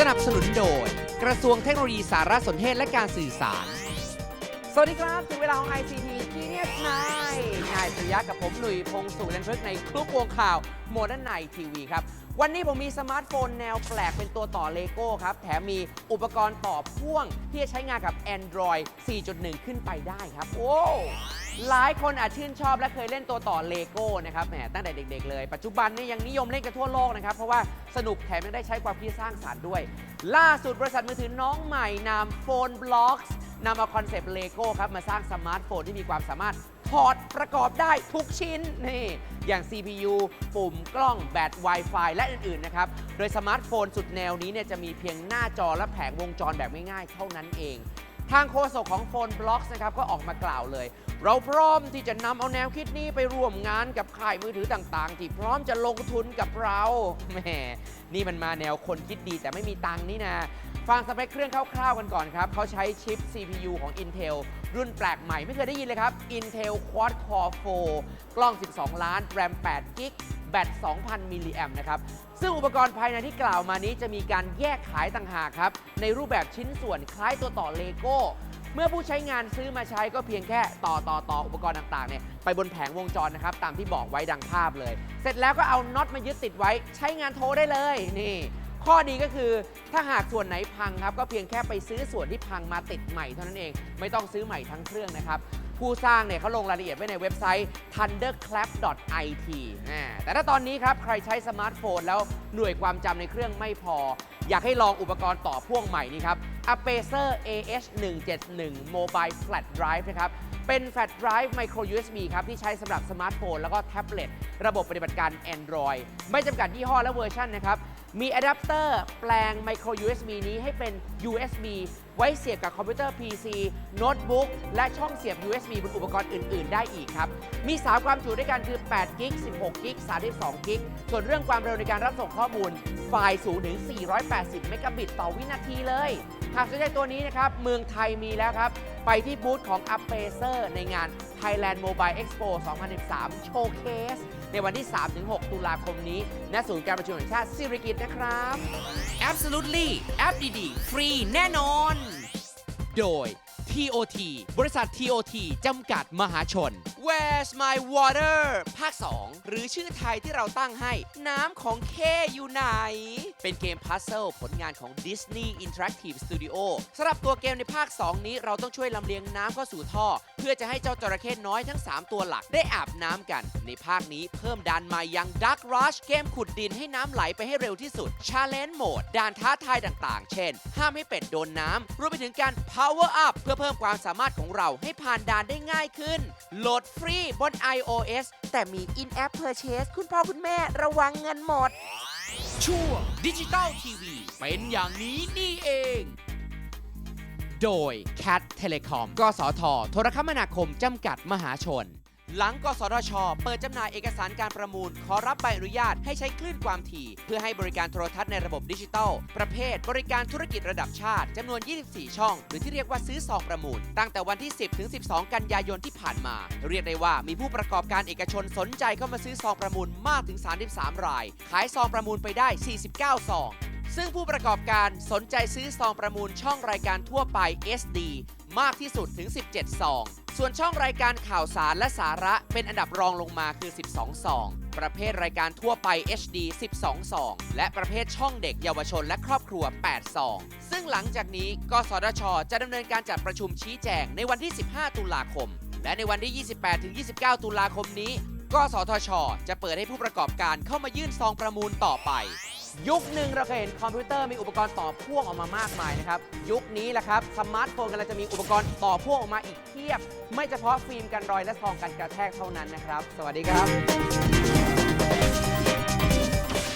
สนับสนุนโดย กระทรวงเทคโนโลยีสารสนเทศและการสื่อสาร สวัสดีครับ ถึงเวลาของ ICT Genius Night นายสุริยะกับผมหนุ่ยพงศ์สุนันพฤกษ์ในคลุกวงข่าวโมเดิร์นไนทีวีครับ วันนี้ผมมีสมาร์ทโฟนแนวแปลกเป็นตัวต่อเลโก้ครับ แถมมีอุปกรณ์ต่อพ่วงที่จะใช้งานกับ Android 4.1 ขึ้นไปได้ครับ โอ้ หลายคนอาจชื่นชอบและเคยเล่นตัวต่อเลโก้นะครับแหมตั้งแต่เด็ก ๆ เลย ปัจจุบันนี่ยังนิยมเล่นกันทั่วโลกนะครับ เพราะว่าสนุกแถมยังได้ใช้ความคิดสร้างสรรค์ด้วย ล่าสุดบริษัทมือถือน้องใหม่นาม Phone Blocks นำเอาคอนเซปต์เลโก้ครับมาสร้างสมาร์ทโฟนที่มีความสามารถถอดประกอบได้ทุกชิ้นนี่อย่าง CPU ปุ่มกล้องแบต Wi-Fi และอื่น ๆ นะครับ โดยสมาร์ทโฟนสุดแนวนี้เนี่ยจะมีเพียงหน้าจอและแผงวงจรแบบง่ายๆ เท่านั้นเอง ทางโฆษกของ Phone Blocks นะครับก็ออกมากล่าวเลย เราพร้อมที่จะนำเอาแนวคิดนี้ไปร่วมงานกับค่ายมือถือต่างๆ ที่พร้อมจะลงทุนกับเราแหมนี่มันมาแนวคนคิดดีแต่ไม่มีตังค์นี่นะฟังสเปคเครื่องคร่าวๆกันก่อนครับเขาใช้ชิป CPU ของ Intel รุ่นแปลกใหม่ไม่เคยได้ยินเลยครับ Intel Quad Core 4 กล้อง 12 ล้าน RAM 8กิก บต 2,000 มิลลิแอมนะครับ ซึ่งอุปกรณ์ภายในที่กล่าวมานี้จะมีการแยกขายต่างหากครับ ในรูปแบบชิ้นส่วนคล้ายตัวต่อเลโก้ เมื่อผู้ใช้งานซื้อมาใช้ก็เพียงแค่ต่อต่อต่ออุปกรณ์ต่างๆเนี่ยไปบนแผงวงจรนะครับตามที่บอกไว้ดังภาพเลย เสร็จแล้วก็เอาน็อตมายึดติดไว้ใช้งานโทรได้เลยนี่ข้อดีก็คือถ้าหากส่วนไหนพังครับ ก็เพียงแค่ไปซื้อส่วนที่พังมาติดใหม่เท่านั้นเอง ไม่ต้องซื้อใหม่ทั้งเครื่องนะครับ ผู้สร้างเนี่ยเขาลงรายละเอียดไว้ในเว็บไซต์ thunderclap.it อ่าแต่ถ้าตอนนี้ครับใครใช้สมาร์ทโฟนแล้วหน่วยความจำในเครื่องไม่พอ อยากให้ลองอุปกรณ์ต่อพ่วงใหม่นี่ครับ Apacer AH171 Mobile Flat Drive นะครับเป็น Flat Drive Micro USB ครับ ที่ใช้สำหรับสมาร์ทโฟน แล้วก็แท็บเล็ต ระบบปฏิบัติการ Android ไม่จำกัดยี่ห้อและเวอร์ชันนะครับ มีอะแดปเตอร์แปลง Micro USB นี้ให้เป็น USB ไว้เสียบกับคอมพิวเตอร์ PC โน้ตบุ๊กและช่องเสียบ USB บนอุปกรณ์อื่น ๆ ได้อีกครับ มี 3 ความจุด้วยกันคือ8กิก16กิก32กิกส่วนเรื่องความเร็วในการรับส่งข้อมูล ไฟล์สูงถึง 480 เมกะบิตต่อวินาทีเลย หากสนใจตัวนี้นะครับ เมืองไทยมีแล้วครับ ไปที่บูธของ a p a c e r ในงาน Thailand Mobile Expo 2013 Showcase ในวันที่ 3-6 ตุลาคมนี้ ณ ศูนย์การประชุมแห่งชาติสิริกิติ์นะครับ Absolutely แอปดีๆ ฟรีแน่นอน โดย TOT บริษัท TOT จำกัดมหาชน Where's my water ภาค 2 หรือชื่อไทยที่เราตั้งให้ น้ำของเคอยู่ไหน เป็นเกมพัซเซิลผลงานของ Disney Interactive Studio สำหรับตัวเกมในภาค 2 นี้เราต้องช่วยลำเลียงน้ำเข้าสู่ท่อ เพื่อจะให้เจ้าจระเข้น้อยทั้ง 3 ตัวหลักได้อาบน้ำกัน ในภาคนี้เพิ่มด่านใหม่ย่าง Dark Rush เกมขุดดินให้น้ำไหลไปให้เร็วที่สุด Challenge Mode ด่านท้าทายต่างๆ เช่น ห้ามให้เป็ดโดนน้ำรวมไปถึงการ Power Up เพื่อเพิ่มความสามารถของเราให้ผ่านด่านได้ง่ายขึ้นโหลดฟฟรีบน iOS แต่มี In-App Purchase คุณพ่อคุณแม่ระวังเงินหมด ช่วงดิจิตอลทีวีเป็นอย่างนี้นี่เอง โดย Cat Telecom กสท โทรคมนาคมจำกัดมหาชน หลังกสทช เปิดจำหน่ายเอกสารการประมูล ขอรับใบอนุญาตให้ใช้คลื่นความถี่ เพื่อให้บริการโทรทัศน์ในระบบดิจิทัลประเภท บริการธุรกิจระดับชาติจำนวน 24 ช่อง หรือที่เรียกว่าซื้อซองประมูล ตั้งแต่วันที่ 10 ถึง 12 กันยายนที่ผ่านมา เรียกได้ว่ามีผู้ประกอบการเอกชนสนใจเข้ามาซื้อซองประมูลมากถึง 33 ราย ขายซองประมูลไปได้ 49 ซองซึ่งผู้ประกอบการสนใจซื้อซองประมูลช่องรายการทั่วไป SD มากที่สุดถึง 17 ซอง ส่วนช่องรายการข่าวสารและสาระเป็นอันดับรองลงมาคือ 12ซองประเภทรายการทั่วไป HD 12ซองและประเภทช่องเด็กเยาวชนและครอบครัว8ซองซึ่งหลังจากนี้กสทช จะดำเนินการจัดประชุมชี้แจงในวันที่ 15 ตุลาคม และในวันที่ 28-29 ตุลาคมนี้กสทช จะเปิดให้ผู้ประกอบการเข้ามายื่นซองประมูลต่อไป ยุคหนึ่งเราเคยเห็นคอมพิวเตอร์มีอุปกรณ์ต่อพ่วงออกมามากมายนะครับ ยุคนี้แหละครับสมาร์ทโฟนกำลังจะมีอุปกรณ์ต่อพ่วงออกมาอีกเพียบ ไม่เฉพาะฟิล์มกันรอยและซองกันกระแทกเท่านั้นนะครับ สวัสดีครับ